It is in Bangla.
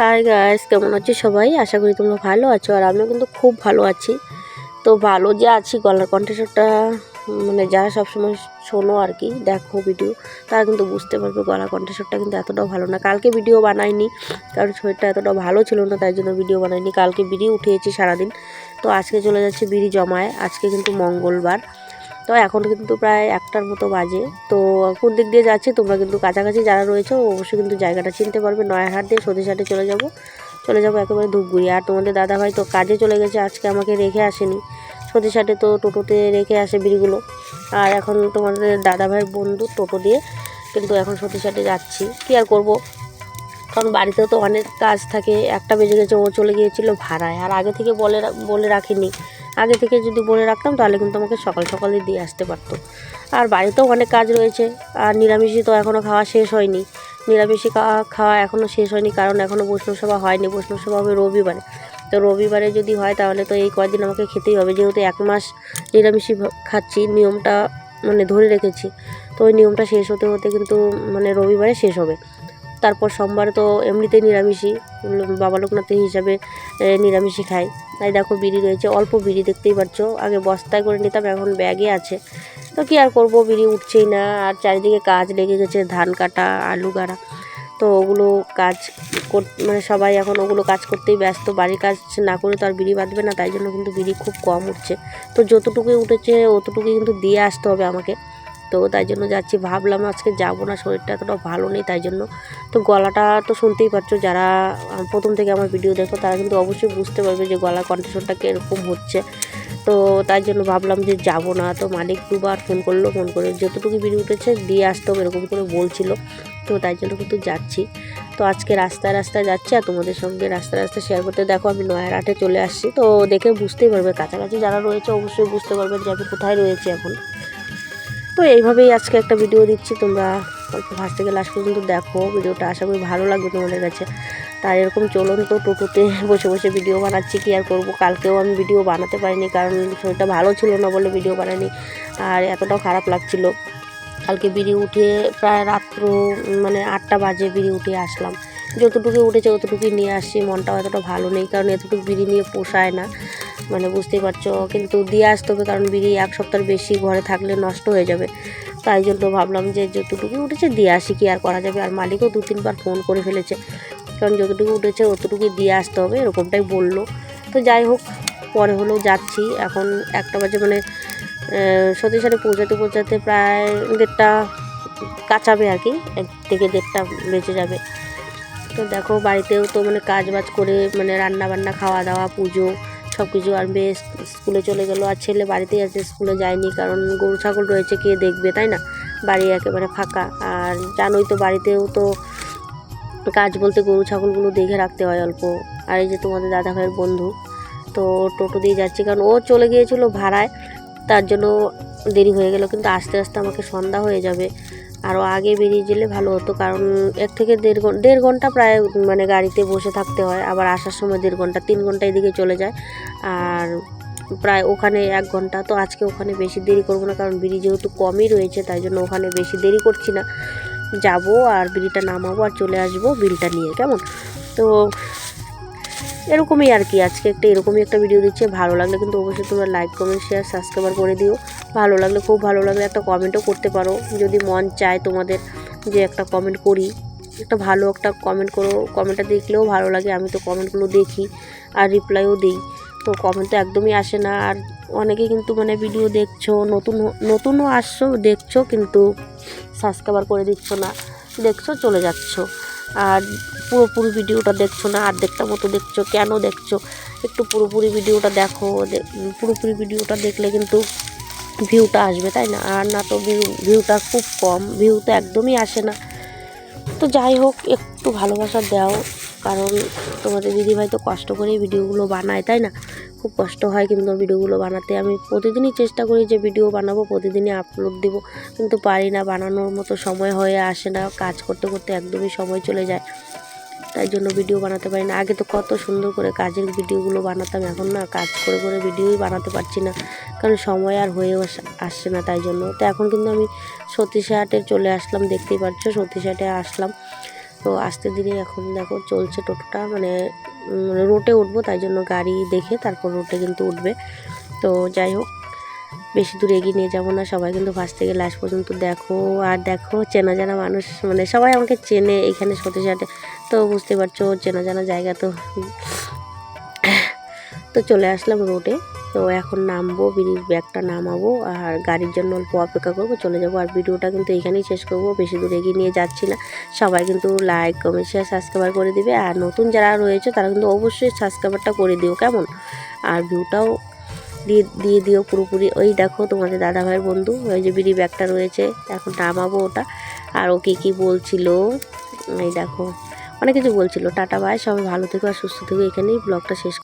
হাই গাইস কেমন আছো সবাই? আশা করি তোমরা ভালো আছো আর আমিও কিন্তু খুব ভালো আছি। তো ভালো যে আছি, গলার কণ্ঠস্বরটা মানে যারা সবসময় শোনো আর কি, দেখো ভিডিও তারা কিন্তু বুঝতে পারবে গলা কণ্ঠস্বরটা কিন্তু এতটাও ভালো না। কালকে ভিডিও বানাইনি, কারণ শরীরটা এতটা ভালো ছিল না, তাই জন্য ভিডিও বানাইনি। কালকে বিড়ি উঠিয়েছি সারাদিন। তো আজকে চলে যাচ্ছে বিড়ি জমায়। আজকে কিন্তু মঙ্গলবার। তো এখন কিন্তু প্রায় একটার মতো বাজে। তো কোন দিক দিয়ে যাচ্ছি তোমরা কিন্তু কাছাকাছি যারা রয়েছে অবশ্যই কিন্তু জায়গাটা চিনতে পারবে। নয়ারহাট দিয়ে সতীশাটে চলে যাব। চলে যাব একেবারে ধূপগুড়ি। আর তোমাদের দাদাভাই তো কাজে চলে গেছে, আজকে আমাকে রেখে আসেনি। সতীশাটে তো টোটোতে রেখে আসে বিড়িগুলো আর এখন তোমাদের দাদাভাইয়ের বন্ধু টোটো দিয়ে কিন্তু এখন সতীশাটে যাচ্ছি। কী আর করব? কারণ বাড়িতেও তো অনেক কাজ থাকে। একটা বেজে গেছে, ও চলে গিয়েছিল ভাড়ায়। আর আগে থেকে বলে বলে রাখিনি। আগে থেকে যদি বলে রাখতাম, তাহলে কিন্তু আমাকে সকাল সকালে দিয়ে আসতে পারতো। আর বাড়িতেও অনেক কাজ রয়েছে, আর নিরামিষই তো এখনও খাওয়া শেষ হয়নি। নিরামিষই খাওয়া এখনও শেষ হয়নি, কারণ এখনও বৈষ্ণবসভা হয়নি। বৈষ্ণবসভা হবে রবিবারে। তো রবিবারে যদি হয়, তাহলে তো এই কয়দিন আমাকে খেতেই হবে। যেহেতু এক মাস নিরামিষই খাচ্ছি, নিয়মটা মানে ধরে রেখেছি। তো ওই নিয়মটা শেষ হতে হতে কিন্তু মানে রবিবারে শেষ হবে। তারপর সোমবার তো এমনিতেই নিরামিষই, বাবা লোকনাথের হিসাবে নিরামিষই খাই তাই দেখো বিড়ি রয়েছে, অল্প বিড়ি দেখতেই পাচ্ছ আগে বস্তায় করে নিতাম, এখন ব্যাগে আছে। তো কি আর করব, বিড়ি উঠছেই না। আর চারিদিকে কাজ লেগে গেছে, ধান কাটা, আলু গাড়া। তো ওগুলো কাজ মানে সবাই এখন ওগুলো কাজ করতেই ব্যস্ত। বাড়ির কাজ না করে তো আর বিড়ি বাঁধবে না, তাই জন্য কিন্তু বিড়ি খুব কম উঠছে। তো যতটুকুই উঠেছে, অতটুকুই কিন্তু দিয়ে আসতে হবে আমাকে। তো তাই জন্য যাচ্ছি। ভাবলাম আজকে যাব না, শরীরটা এতটা ভালো নেই, তাই জন্য। তো গলাটা তো শুনতেই পাচ্ছ, যারা প্রথম থেকে আমার ভিডিও দেখো, তারা কিন্তু অবশ্যই বুঝতে পারবে যে গলার কন্ডিশনটা কীরকম হচ্ছে। তো তাই জন্য ভাবলাম যে যাব না। তো মালিক দুবার ফোন করল ফোন করে যতটুকু ভিডিও উঠেছে দিয়ে আসতে হবে এরকম করে বলছিল। তো তাই জন্য কিন্তু যাচ্ছি। তো আজকে রাস্তায় রাস্তায় যাচ্ছি আর তোমাদের সঙ্গে রাস্তায় রাস্তায় শেয়ার করতে। দেখো আমি নয়ারহাটে চলে আসছি। তো দেখে বুঝতেই পারবে, কাছাকাছি যারা রয়েছে অবশ্যই বুঝতে পারবেন যে আমি কোথায় রয়েছি এখন। তো এইভাবেই আজকে একটা ভিডিও দিচ্ছি। তোমরা ফার্স্ট থেকে লাস্ট পর্যন্ত দেখো। ভিডিওটা আশা করি ভালো লাগবে তোমাদের কাছে। তার এরকম চলুন তো টোটোতে বসে বসে ভিডিও বানাচ্ছি। কি আর করব? কালকেও আমি ভিডিও বানাতে পারিনি কারণ শরীরটা ভালো ছিল না বলে ভিডিও বানাইনি। আর এতটাও খারাপ লাগছিল। কালকে বিড়ি উঠিয়ে প্রায় রাত্র মানে আটটা বাজে বিড়ি উঠিয়ে আসলাম। যতটুকু উঠেছে অতটুকুই নিয়ে আসছি। মনটাও এতটা ভালো নেই কারণ এতটুকু বিড়ি নিয়ে পোষায় না। মানে বুঝতেই পারছ। কিন্তু দিয়ে আসতে হবে, কারণ বিড়ি এক সপ্তাহের বেশি ঘরে থাকলে নষ্ট হয়ে যাবে। তাই জন্য ভাবলাম যে যতটুকু উঠেছে দিয়ে আসি, কি আর করা যাবে? আর মালিকও দু তিনবার ফোন করে ফেলেছে। কারণ যতটুকু উঠেছে, অতটুকুই দিয়ে আসতে হবে, এরকমটাই বলল। তো যাই হোক, পরে হলেও যাচ্ছি। এখন একটা বাজে মানে সত্যি সাথে পৌঁছাতে পৌঁছাতে প্রায় দেড়টা কাঁচাবে আর কি, এক থেকে দেড়টা বেঁচে যাবে। তো দেখো, বাড়িতেও তো মানে কাজ বাজ করে মানে রান্না বান্না খাওয়া দাওয়া, পুজো সব কিছু আর মেয়ে স্কুলে চলে গেলো আর ছেলে বাড়িতেই আছে, স্কুলে যায়নি কারণ গরু, ছাগল রয়েছে, কে দেখবে, তাই না? বাড়ি একেবারে ফাঁকা। আর জানোই তো বাড়িতেও তো কাজ বলতে গরু, ছাগলগুলো দেখে রাখতে হয় অল্প। আর এই যে তোমাদের দাদা ভাইয়ের বন্ধু, তো টোটো দিয়ে যাচ্ছি কারণ ও চলে গিয়েছিল ভাড়ায়, তার জন্য দেরি হয়ে গেল, কিন্তু আস্তে আস্তে আমাকে সন্ধ্যা হয়ে যাবে। আরও আগে বেরিয়ে গেলে ভালো হতো, কারণ এক থেকে দেড় ঘণ্টা দেড় ঘণ্টা প্রায় মানে গাড়িতে বসে থাকতে হয়, আবার আসার সময় দেড় ঘণ্টা, তিন ঘণ্টা এদিকে চলে যায়। আর প্রায় ওখানে এক ঘণ্টা, তো আজকে ওখানে বেশি দেরি করব না, কারণ বিড়ি যেহেতু কমই রয়েছে, তাই জন্য ওখানে বেশি দেরি করছি না। যাব আর বিড়িটা নামাবো আর চলে আসব বিলটা নিয়ে, কেমন? তো এরকমই আর কি। আজকে একটা এরকমই একটা ভিডিও দিচ্ছে। ভালো লাগলে কিন্তু অবশ্যই তোমরা লাইক কমেন্ট শেয়ার সাবস্ক্রাইবার করে দিও। ভালো লাগলে, খুব ভালো লাগলে একটা কমেন্টও করতে পারো। যদি মন চায় তোমাদের যে একটা কমেন্ট করি, একটা ভালো একটা কমেন্ট করো কমেন্টটা দেখলেও ভালো লাগে। আমি তো কমেন্টগুলো দেখি আর রিপ্লাইও দিই। তো কমেন্ট তো একদমই আসে না। আর অনেকে কিন্তু মানে ভিডিও দেখছ, নতুন নতুনও আসছো, দেখছ কিন্তু সাবস্ক্রাইবার করে দিচ্ছ না। দেখছ, চলে যাচ্ছ। আর পুরোপুরি ভিডিওটা দেখছ না? অর্ধেকটা মতো দেখছ? কেন দেখছ? একটু পুরোপুরি ভিডিওটা দেখো। পুরোপুরি ভিডিওটা দেখলে কিন্তু ভিউটা আসবে, তাই না? আর না তো ভিউ, ভিউটা খুব কম। ভিউ তো একদমই আসে না। তো যাই হোক, একটু ভালোবাসা দাও। কারণ তোমাদের দিদিভাই তো কষ্ট করেই ভিডিওগুলো বানায়, তাই না? খুব কষ্ট হয় কিন্তু ভিডিওগুলো বানাতে। আমি প্রতিদিনই চেষ্টা করি যে ভিডিও বানাবো, প্রতিদিনই আপলোড দিব। কিন্তু পারি না, বানানোর মতো সময় হয়ে আসে না। কাজ করতে করতে একদমই সময় চলে যায়। তাই জন্য ভিডিও বানাতে পারি না। আগে তো কত সুন্দর করে কাজের ভিডিওগুলো বানাতাম। এখন না কাজ করে করে ভিডিওই বানাতে পারছি না। কারণ সময় আর হয়ে আসছে না তাই জন্য। তো এখন কিন্তু আমি সতীশহাটে চলে আসলাম, দেখতেই পাচ্ছ সতীশহাটে আসলাম। তো আসতে দিনে এখন দেখো, চলছে টোটোটা। মানে রোটে উঠবো, তাই জন্য গাড়ি দেখে তারপর রোটে কিন্তু উঠবে। তো যাই হোক, বেশি দূর এগিয়ে নিয়ে যাব না, সবাই কিন্তু ফার্স্ট থেকে লাস্ট পর্যন্ত দেখো। আর দেখো, চেনা জানা মানুষ মানে সবাই আমাকে চেনে এখানে সাথে সাথে তো বুঝতে পারছ, চেনা জানা জায়গা তো। তো চলে আসলাম রোডে। তো এখন নামবো, বিড়ির ব্যাগটা নামাবো আর গাড়ির জন্য অল্প অপেক্ষা করব, চলে যাব আর ভিডিওটা কিন্তু এখানেই শেষ করব, বেশি দূর এগিয়ে নিয়ে যাচ্ছি না। সবাই কিন্তু লাইক কমেন্ট শেয়ার সাবস্ক্রাইবার করে দিবে আর নতুন যারা রয়েছে তারা কিন্তু অবশ্যই সাবস্ক্রাইবারটা করে দিও, কেমন? আর ভিউটাও দিয়ে দিয়ে দিও পুরোপুরি। ওই দেখো তোমাদের দাদা ভাইয়ের বন্ধু, ওই যে বিড়ি ব্যাগটা রয়েছে, এখন নামাবো ওটা। আর ও কী কী বলছিল, এই দেখো, অনেক কিছু বলছিল। টাটা বাই সবাই ভালো থেকো আর সুস্থ থেকো। এখানেই ব্লগটা শেষ